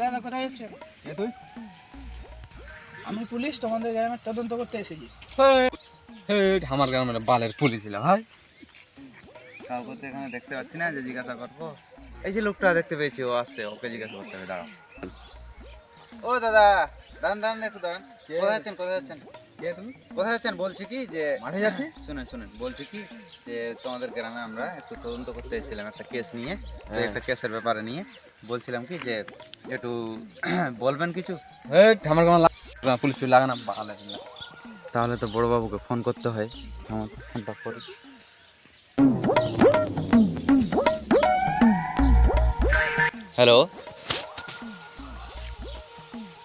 দাদা কোথায় যাচ্ছে? তুই। আমি পুলিশ তোমাদের গ্রামে তদন্ত করতে এসেছি। আমার গ্রামের বালের পুলিশ ছিল ভাই। কাউকে তো এখানে দেখতে পাচ্ছি না যে জিজ্ঞাসা করব। এই যে লোকটা দেখতে পেয়েছি ও আসছে ওকে জিজ্ঞাসা করতে হবে দাঁড়াও। ও দাদা দাঁড়ান দাঁড়ান একটু দাঁড়ান। কোথায় যাচ্ছেন কোথায় যাচ্ছেন? কোথায় যাচ্ছেন বলছি কি যে মাঠে যাচ্ছি। শুনেন শুনেন। বলছি কি যে তোমাদের গ্রামে আমরা একটু তদন্ত করতে এসেছিলাম একটা কেস নিয়ে। তো হ্যাঁ। একটা কেসের ব্যাপারে নিয়ে। বলছিলাম কি যে একটু বলবেন কিছু? আমার লা- পুলিশ বালের না। তাহলে তো বড়বাবুকে ফোন করতে হয়। আমার ফোনটা করি। হ্যালো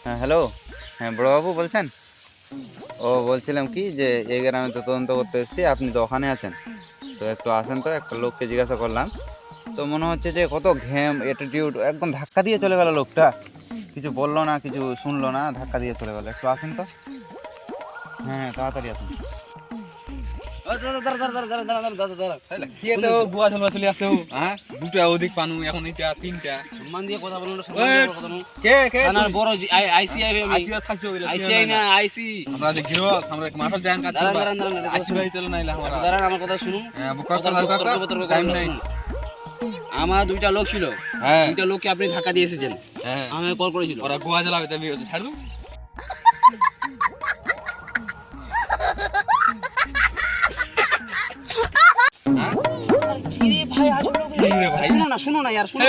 হ্যাঁ হ্যালো হ্যাঁ বড়বাবু বলছেন? ও বলছিলাম কি যে এই গ্রামে তো তদন্ত করতে এসেছি, আপনি তো ওখানে আছেন। তো একটু আসেন তো, একটা লোককে জিজ্ঞাসা করলাম। তো মনে হচ্ছে যে কত ঘ্যাম অ্যাটিটিউড একদম ধাক্কা দিয়ে চলে গেল লোকটা। কিছু বলল না, কিছু শুনলো না, ধাক্কা দিয়ে চলে গেল। একটু আসেন তো। হ্যাঁ তাড়াতাড়ি আসুন। আমরা দুইটা লোক ছিল। হ্যাঁ। দুইটা লোককে আপনি ধাক্কা দিয়ে এসেছেন। হ্যাঁ। আমাকে কল করেছিল। ওরা গোয়া জ্বালাবে ভাই শুনো না শুনো না ইয়ার শুনো।